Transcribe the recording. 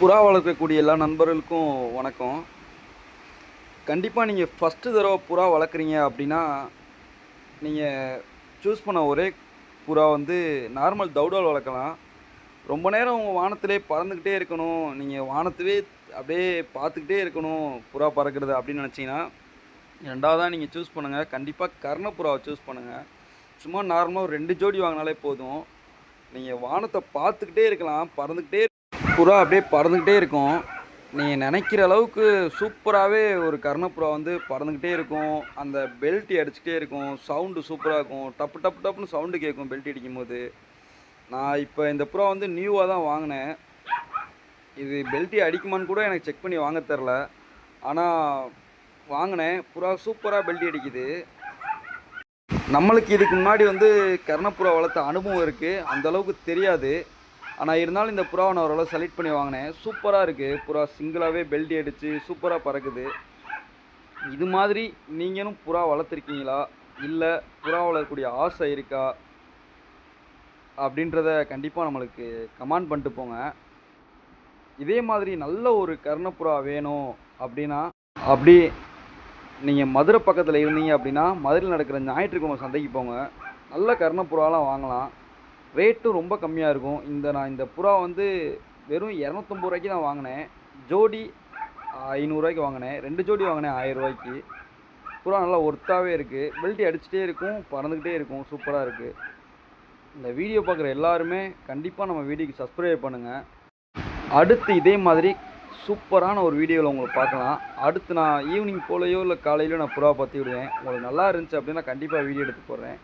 புறா வளர்க்கக்கூடிய எல்லா நண்பர்களுக்கும் வணக்கம். கண்டிப்பாக நீங்கள் ஃபஸ்ட்டு தடவை புறா வளர்க்குறீங்க அப்படின்னா நீங்கள் சூஸ் பண்ண ஒரே புறா வந்து நார்மல் தௌடால் வளர்க்கலாம். ரொம்ப நேரம் உங்கள் வானத்திலே பறந்துக்கிட்டே இருக்கணும். நீங்கள் வானத்தவே அப்படியே பார்த்துக்கிட்டே இருக்கணும் புறா பறக்கிறது அப்படின்னு நினச்சிங்கன்னா ரெண்டாவதாக நீங்கள் சூஸ் பண்ணுங்கள் கண்டிப்பாக கர்ணப்புறாவை சூஸ் பண்ணுங்கள் சும்மா நார்மலாக ஒரு ரெண்டு ஜோடி வாங்கினாலே போதும். நீங்கள் வானத்தை பார்த்துக்கிட்டே இருக்கலாம். பறந்துக்கிட்டே புறா அப்படியே பறந்துக்கிட்டே இருக்கும். நீங்கள் நினைக்கிற அளவுக்கு சூப்பராகவே ஒரு கர்ணப்புறா வந்து பறந்துக்கிட்டே இருக்கும். அந்த பெல்ட்டி அடிச்சுக்கிட்டே இருக்கும். சவுண்டு சூப்பராக இருக்கும். டப்பு டப்பு டப்புன்னு சவுண்டு கேட்கும் பெல்ட்டி அடிக்கும்போது. நான் இப்போ இந்த புறா வந்து நியூவாக தான் வாங்கினேன். இது பெல்ட்டி அடிக்குமான்னு கூட எனக்கு செக் பண்ணி வாங்க தெரில. ஆனால் வாங்கினேன். புறா சூப்பராக பெல்ட்டி அடிக்குது. நம்மளுக்கு இதுக்கு முன்னாடி வந்து கர்ணப்புறா வளர்த்த அனுபவம் இருக்குது அந்த அளவுக்கு தெரியாது. ஆனால் இருந்தாலும் இந்த புறாவை நான் ஓரளவு செலக்ட் பண்ணி வாங்கினேன். சூப்பராக இருக்குது புறா சிங்கிளாகவே பெல்ட் அடித்து சூப்பராக பறக்குது. இது மாதிரி நீங்களும் புறா வளர்த்துருக்கீங்களா? இல்லை புறா வளர்க்கக்கூடிய ஆசை இருக்கா? அப்படின்றத கண்டிப்பாக நம்மளுக்கு கமெண்ட் பண்ணிட்டு போங்க. இதே மாதிரி நல்ல ஒரு கர்ணப்புறா வேணும் அப்படின்னா அப்படி நீங்கள் மதுரை பக்கத்தில் இருந்தீங்க அப்படின்னா மதுரையில் நடக்கிற ஞாயிற்றுக்கிழமை சந்தைக்கு போங்க. நல்ல கர்ணப்புறாலாம் வாங்கலாம். ரேட்டும் ரொம்ப கம்மியாக இருக்கும். இந்த நான் இந்த புறா வந்து வெறும் இரநூத்தொம்பது ரூபாய்க்கு தான் வாங்கினேன். ஜோடி ஐநூறுரூவாய்க்கு வாங்கினேன். ரெண்டு ஜோடி வாங்கினேன் ஆயிரம் ரூபாய்க்கு. புறா நல்லா ஒர்த்தாகவே இருக்குது பெல்ட்டி அடிச்சுட்டே இருக்கும் பறந்துக்கிட்டே இருக்கும் சூப்பராக இருக்குது இந்த வீடியோ பார்க்குற எல்லாருமே கண்டிப்பாக நம்ம வீடியோக்கு சப்ஸ்கிரைப் பண்ணுங்கள் அடுத்து இதே மாதிரி சூப்பரான ஒரு வீடியோவில் உங்களை பார்க்கலாம். அடுத்து நான் ஈவினிங் போலையோ இல்லை காலையிலோ நான் புறா பற்றி விடுவேன். உங்களுக்கு நல்லா இருந்துச்சு அப்படின்னா கண்டிப்பாக வீடியோ எடுத்து போடுறேன்.